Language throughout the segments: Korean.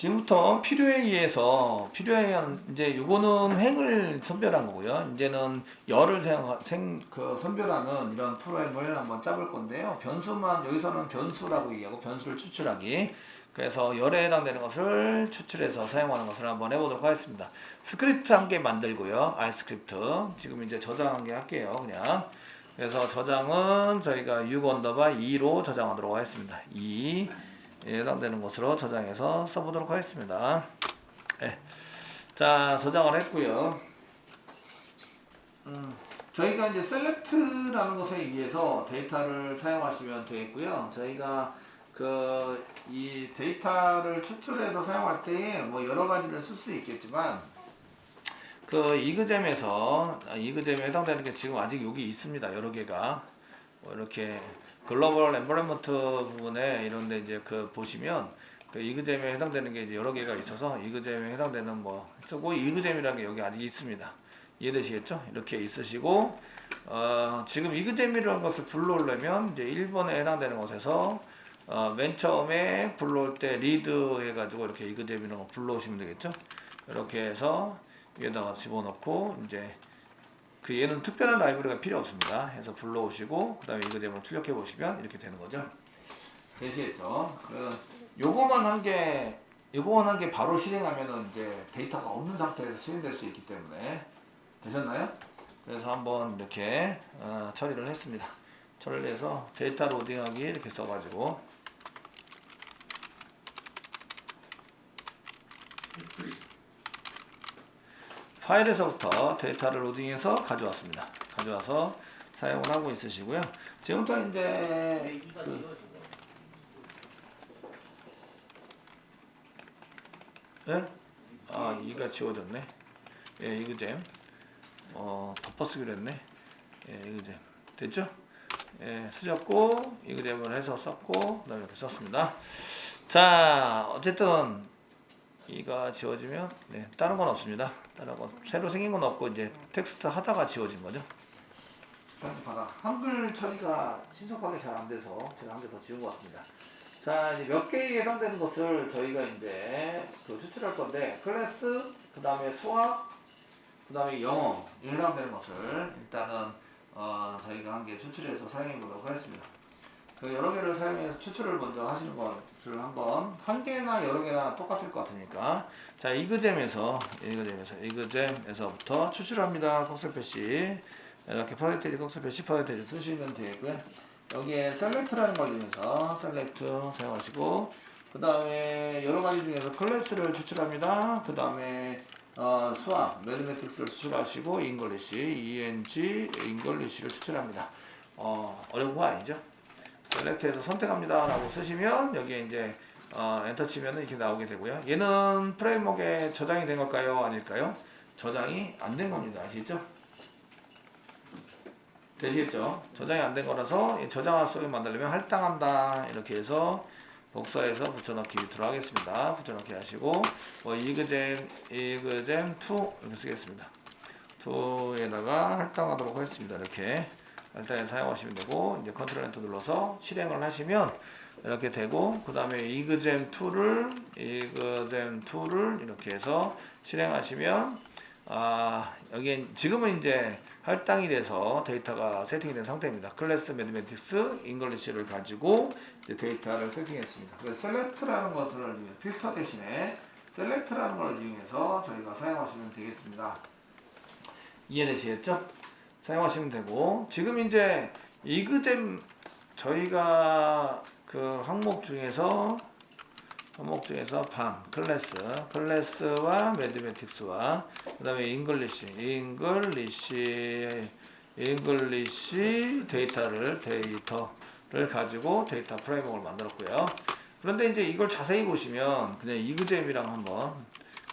지금부터 필요에 의해서 필요에 의한 이제 요거는 횡을 선별한 거고요. 이제는 열을 생, 생, 그 선별하는 이런 프로그램을 한번 짜볼 건데요. 변수만 여기서는 변수라고 얘기하고 변수를 추출하기. 그래서 열에 해당되는 것을 추출해서 사용하는 것을 한번 해보도록 하겠습니다. 스크립트 한 개 만들고요. R 스크립트. 지금 이제 저장 한 개 할게요. 그냥. 그래서 저장은 저희가 6 언더바 2로 저장하도록 하겠습니다. 2. 에 해당되는 것으로 저장해서 써보도록 하겠습니다. 네. 자, 저장을 했고요. 음, 저희가 이제 셀렉트라는 것에 의해서 데이터를 사용하시면 되겠고요. 저희가 그 이 데이터를 추출해서 사용할 때뭐 여러 가지를 쓸 수 있겠지만 그 이그잼에서 아, 이그잼에 해당되는 게 지금 아직 여기 있습니다. 여러 개가 뭐 이렇게 글로벌 엠버런먼트 부분에 이런데 이제 그 보시면 그 이그잼에 해당되는 게 이제 여러 개가 있어서 이그잼에 해당되는 뭐 쓰고 이그잼이라는 게 여기 아직 있습니다. 이해되시겠죠? 이렇게 있으시고 어, 지금 이그잼이라는 것을 불러오려면 이제 1번에 해당되는 것에서 어, 맨 처음에 불러올 때 리드 해가지고 이렇게 이그잼이라는 거 불러오시면 되겠죠? 이렇게 해서 여기다가 집어넣고 이제 그 얘는 특별한 라이브러리가 필요 없습니다. 해서 불러오시고 그 다음에 이그잼을 출력해 보시면 이렇게 되는 거죠. 되시겠죠? 그 요거만 한 게 요거만 한 게 바로 실행하면은 이제 데이터가 없는 상태에서 실행될 수 있기 때문에 되셨나요? 그래서 한번 이렇게 어, 처리를 했습니다. 처리해서 데이터 로딩하기 이렇게 써가지고 파일에서부터 데이터를 로딩해서 가져왔습니다. 가져와서 사용을 하고 있으시고요. 지금부터 이제 그, 예? 아 이가 지워졌네. 예, 이그잼. 어 덮어쓰기로 했네. 예, 이그잼. 됐죠? 예, 쓰셨고 이그잼을 해서 썼고 그 다음에 이렇게 썼습니다. 자, 어쨌든 이가 지워지면 네, 다른 건 없습니다. 다른 건 새로 생긴 건 없고 이제 텍스트 하다가 지워진 거죠. 봐라. 한글 처리가 신속하게 잘 안 돼서 제가 한 개 더 지운 것 같습니다. 자, 이제 몇 개에 해당되는 것을 저희가 이제 그 추출할 건데 클래스, 그 다음에 수학, 그 다음에 영어에 해당되는 것을 일단은 어, 저희가 한 개 추출해서 사용해 보도록 하겠습니다. 그 여러 개를 사용해서 추출을 먼저 하시는 것을 한번. 한 개나 여러 개나 똑같을 것 같으니까. 자 이그잼에서 이그잼에서 이그잼에서부터 추출합니다. 표시. 이렇게 퍼센테이지 표시 퍼센테이지 쓰시면 되고요. 여기에 셀렉트라는 걸 이용해서 셀렉트 사용하시고 그 다음에 여러 가지 중에서 클래스를 추출합니다. 그 다음에 어, 수학 매드매틱스를 추출하시고 잉글리시 ENG 잉글리시를 추출합니다. 어, 어려운 거 아니죠? 셀렉트해서 선택합니다 라고 쓰시면 여기에 이제 어, 엔터 치면 이렇게 나오게 되고요. 얘는 프레임워크에 저장이 된 걸까요? 아닐까요? 저장이 안 된 겁니다. 아시겠죠? 되시겠죠? 저장이 안 된 거라서 이 저장할 속에 만들려면 할당한다. 이렇게 해서 복사해서 붙여넣기 들어가겠습니다. 붙여넣기 하시고 뭐 이그잼 이그잼 2 이렇게 쓰겠습니다. 2에다가 할당하도록 하겠습니다. 이렇게 일단 사용하시면 되고 이제 컨트롤 엔터 눌러서 실행을 하시면 이렇게 되고 그 다음에 이그잼 2를 이그잼 2를 이렇게 해서 실행하시면 아 여기 지금은 이제 할당이 돼서 데이터가 세팅이 된 상태입니다. 클래스 매드매틱스 잉글리시를 가지고 데이터를 세팅했습니다. 그래서 셀렉트라는 것을 필터 대신에 셀렉트라는 걸 이용해서 저희가 사용하시면 되겠습니다. 이해되시겠죠? 사용하시면 되고 지금 이제 이그잼 저희가 그 항목 중에서 항목 중에서 방 클래스 클래스와 매드매틱스와 그 다음에 잉글리시 잉글리시 잉글리시 데이터를 데이터를 가지고 데이터 프레임워크를 만들었고요. 그런데 이제 이걸 자세히 보시면 그냥 이그잼이랑 한번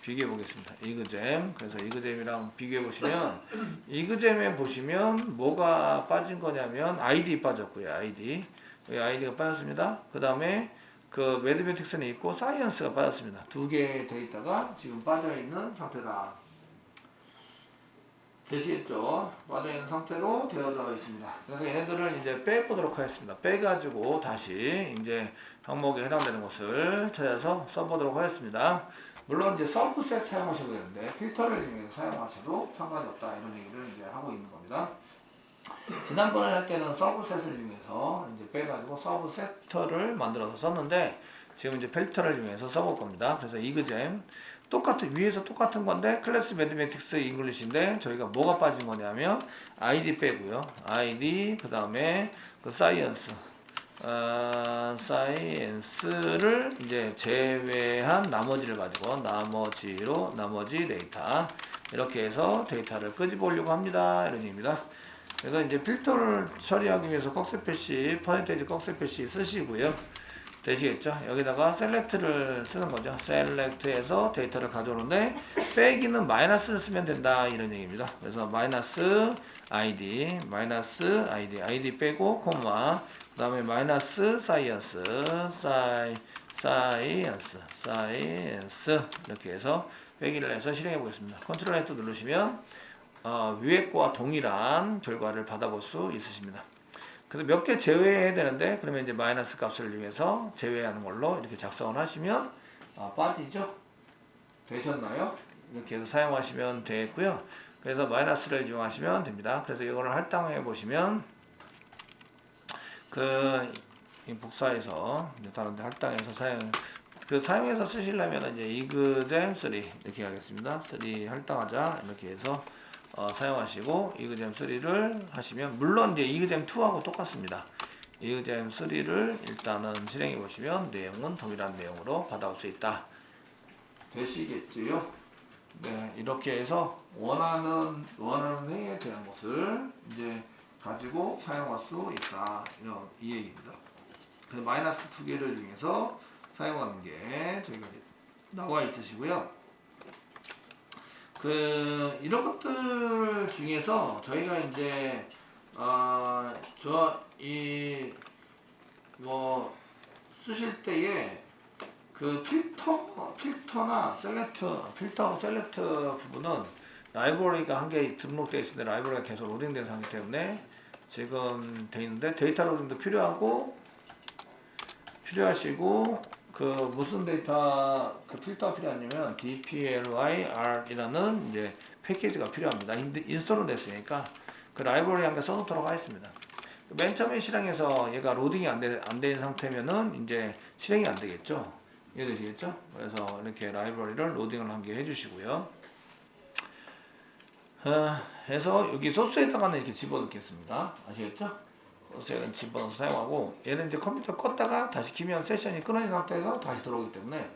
비교해 보겠습니다. 이그잼. 그래서 이그잼이랑 비교해 보시면 이그잼에 보시면 뭐가 빠진 거냐면 아이디 빠졌고요. 아이디. 여기 아이디가 빠졌습니다. 그다음에 그 매드매틱스는 있고 사이언스가 빠졌습니다. 두 개의 데이터가 지금 빠져 있는 상태다. 되시겠죠? 빠져 있는 상태로 되어져 있습니다. 그래서 얘네들을 이제 빼보도록 하겠습니다. 빼가지고 다시 이제 항목에 해당되는 것을 찾아서 써보도록 하겠습니다. 물론 이제 서브셋 사용하셔도 되는데 필터를 이용해서 사용하셔도 상관이 없다 이런 얘기를 이제 하고 있는 겁니다. 지난번에 할 때는 서브셋을 이용해서 이제 빼가지고 서브세터를 만들어서 썼는데 지금 이제 필터를 이용해서 써볼 겁니다. 그래서 이그잼 똑같은 위에서 똑같은 건데 클래스 매드매틱스 잉글리시인데 저희가 뭐가 빠진 거냐면 아이디 빼고요. 아이디 그 다음에 그 사이언스 어, 사이언스를 이제 제외한 나머지를 가지고 나머지로 나머지 데이터 이렇게 해서 데이터를 끄집어오려고 합니다. 이런 얘기입니다. 그래서 이제 필터를 처리하기 위해서 꺽쇠 표시, 퍼센테이지 꺽쇠 표시 쓰시고요. 되시겠죠? 여기다가 셀렉트를 쓰는 거죠. 셀렉트해서 데이터를 가져오는데 빼기는 마이너스를 쓰면 된다 이런 얘기입니다. 그래서 마이너스 id, 마이너스 id, id 빼고 콤마, 그 다음에 마이너스 사이언스, 사이 사이언스, 사이언스 이렇게 해서 빼기를 해서 실행해 보겠습니다. 컨트롤 F 누르시면 어, 위에 거와 동일한 결과를 받아볼 수 있으십니다. 그래서 몇 개 제외해야 되는데 그러면 이제 마이너스 값을 이용해서 제외하는 걸로 이렇게 작성을 하시면 아, 빠지죠. 되셨나요? 이렇게 해서 사용하시면 되고요. 그래서 마이너스를 이용하시면 됩니다. 그래서 이거를 할당해 보시면 그 복사해서 다른데 할당해서 사용 그 사용해서 쓰시려면 이제 이그잼 3 이렇게 하겠습니다. 3 할당하자 이렇게 해서 어, 사용하시고 이그잼 3를 하시면 물론 이제 이그잼 2하고 똑같습니다. 이그잼 3를 일단은 실행해 보시면 내용은 동일한 내용으로 받아올 수 있다. 되시겠지요? 네, 이렇게 해서 원하는 원하는 행에 대한 것을 이제 가지고 사용할 수 있다. 이런 이 얘기입니다. 마이너스 두 개를 이용해서 사용하는 게 저희가 나와 있으시고요. 그 이런 것들 중에서 저희가 이제 어 저이 뭐 쓰실 때에 그 필터 필터나 셀렉트 필터 셀렉트 부분은 라이브러리가 한 개 등록되어 있는데 라이브러리가 계속 로딩된 상태 때문에 지금 돼 있는데 데이터 로딩도 필요하고 필요하시고 그 무슨 데이터 그 필터가 필요하냐면 dplyr 이라는 이제 패키지가 필요합니다. 인- 인스톨은 됐으니까 그 라이브러리 한 개 써놓도록 하겠습니다. 맨 처음에 실행해서 얘가 로딩이 안된 된 상태면은 이제 실행이 안 되겠죠. 이해되시겠죠? 그래서 이렇게 라이브러리를 로딩을 한 개 해주시고요. 어, 해서 여기 소스 에다가는 이렇게 집어넣겠습니다. 아시겠죠? 소스에는 집어넣어서 사용하고 얘는 이제 컴퓨터 껐다가 다시 키면 세션이 끊어진 상태에서 다시 들어오기 때문에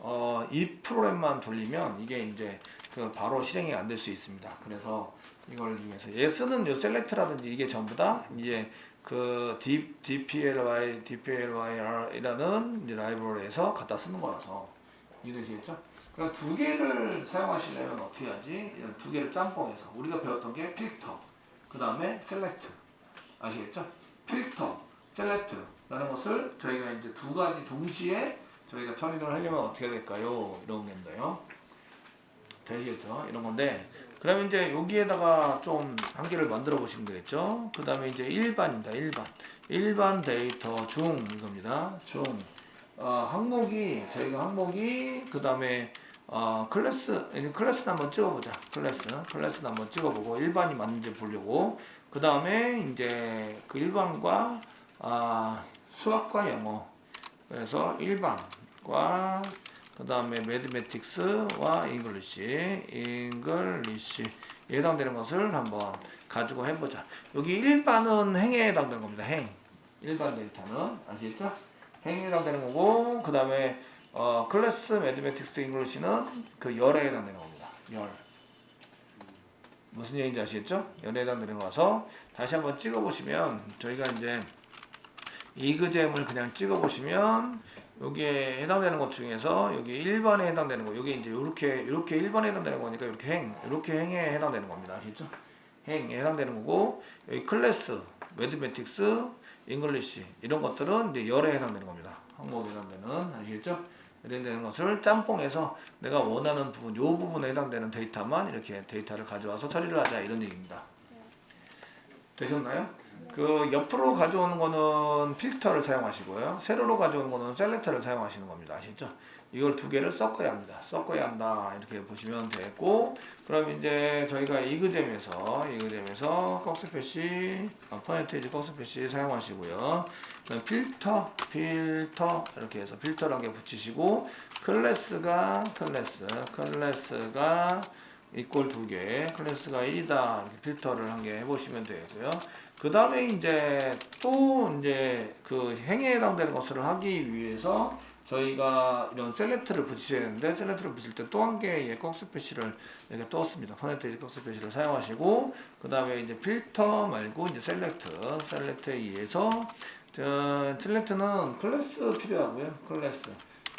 어, 이 프로그램만 돌리면 이게 이제 그 바로 실행이 안 될 수 있습니다. 그래서 이걸 이용해서 얘 쓰는 요 셀렉트라든지 이게 전부 다 이제 그 D, DPLY, DPLYR이라는 라이브러리에서 갖다 쓰는 거라서 이해되시겠죠? 그러니까 두 개를 사용하시려면 어떻게 하지? 이두 개를 짬뽕해서 우리가 배웠던 게 필터, 그 다음에 셀렉트 아시겠죠? 필터, 셀렉트라는 것을 저희가 이제 두 가지 동시에 저희가 처리를 하려면 어떻게 해야 될까요? 이런 건데요. 되시겠죠? 이런 건데 그러면 이제 여기에다가 좀 한 개를 만들어 보시면 되겠죠? 그 다음에 이제 일반입니다. 일반. 일반 데이터 중 이겁니다. 중. 어, 항목이 저희가 항목이 그 다음에 어, 클래스 이제 클래스는 한번 찍어보자. 클래스 클래스는 한번 찍어보고 일반이 맞는지 보려고 그 다음에 이제 그 일반과 아, 수학과 영어 그래서 일반과 그 다음에 매드매틱스와 잉글리시 잉글리시 해당되는 것을 한번 가지고 해보자. 여기 일반은 행에 해당되는 겁니다. 행 일반 데이터는 아시겠죠? 행에 해당되는 거고 그 다음에 어, 클래스 매드매틱스 잉글리시는 그 열에 해당되는 겁니다. 열 무슨 얘기인지 아시겠죠? 해당되는 거라서 다시 한번 찍어보시면 저희가 이제 이그잼을 그냥 찍어보시면 여기에 해당되는 것 중에서 여기 1번에 해당되는 거 여기 이제 이렇게 이렇게 1번에 해당되는 거니까 이렇게 행 이렇게 행에 해당되는 겁니다 아시죠? 행에 해당되는 거고 여기 클래스 매드매틱스 잉글리시 이런 것들은 이제 열에 해당되는 겁니다 항목에 해당되는 아시겠죠? 해당되는 것을 짬뽕해서 내가 원하는 부분, 요 부분에 해당되는 데이터만 이렇게 데이터를 가져와서 처리를 하자 이런 얘기입니다. 되셨나요? 그 옆으로 가져오는 거는 필터를 사용하시고요. 세로로 가져오는 거는 셀렉터를 사용하시는 겁니다. 아시죠? 이걸 두 개를 섞어야 합니다. 섞어야 한다. 이렇게 보시면 되고 그럼 이제 저희가 이그잼에서 이그잼에서 꺽스패시 어, 퍼센테이지 꺽스패시 사용하시고요. 그다음 필터 필터 이렇게 해서 필터를 한 개 붙이시고 클래스가 클래스 클래스가 이꼴 두 개, 클래스가 1이다 이렇게 필터를 한 개 해보시면 되고요. 그 다음에 이제 또 이제 그 행에 해당되는 것을 하기 위해서 저희가 이런 셀렉트를 붙이셔야 되는데 셀렉트를 붙일 때 또 한 개의 꺽스패시를 이렇게 떴습니다. 퍼센테이지 꺽스패시를 사용하시고 그 다음에 이제 필터 말고 이제 셀렉트 셀렉트에 의해서 저 셀렉트는 클래스 필요하고요. 클래스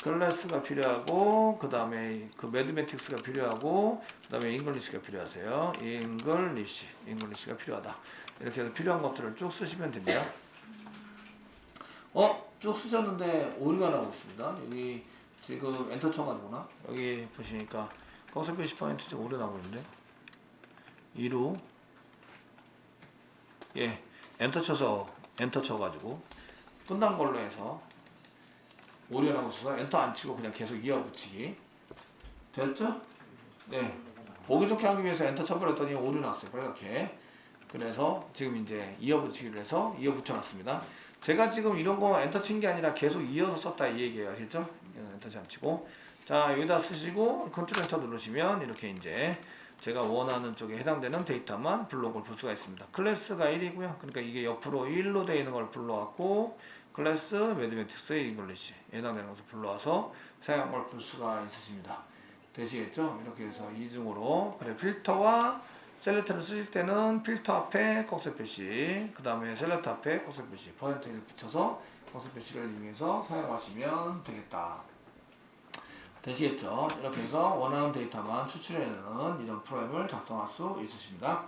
클래스가 필요하고 그 다음에 그 매드매틱스가 필요하고 그 다음에 잉글리시가 필요하세요. 잉글리시 잉글리시가 필요하다. 이렇게 해서 필요한 것들을 쭉 쓰시면 됩니다. 어? 쭉 쓰셨는데 오류가 나오고 있습니다. 여기 지금 엔터 쳐가지고나 여기 보시니까 꺽스페이시 포인트 오류 나오고 있는데 2루 예 엔터 쳐서 엔터 쳐가지고 끝난 걸로 해서 오류 나고 있어서 엔터 안 치고 그냥 계속 이어붙이기. 됐죠? 네. 보기 좋게 하기 위해서 엔터 쳐버렸더니 오류 났어요. 빨갛게. 그래서 지금 이제 이어붙이기를 해서 이어붙여놨습니다. 제가 지금 이런 거 엔터 친 게 아니라 계속 이어서 썼다 이 얘기예요? 이건 엔터 안 치고. 자 여기다 쓰시고 컨트롤 엔터 누르시면 이렇게 이제 제가 원하는 쪽에 해당되는 데이터만 불러올 볼 수가 있습니다. 클래스가 1이고요. 그러니까 이게 옆으로 1로 되어 있는 걸 불러왔고 클래스 매드매틱스 잉글리시 것을 불러와서 사용한 걸 볼 수가 있으십니다 되시겠죠? 이렇게 해서 이중으로 그래 필터와 셀렉터를 쓰실 때는 필터 앞에 꺽쇠 표시 그 다음에 셀렉터 앞에 꺽쇠 표시 퍼센트를 붙여서 꺽쇠 표시를 이용해서 사용하시면 되겠다 되시겠죠? 이렇게 해서 원하는 데이터만 추출해내는 이런 프로그램을 작성할 수 있으십니다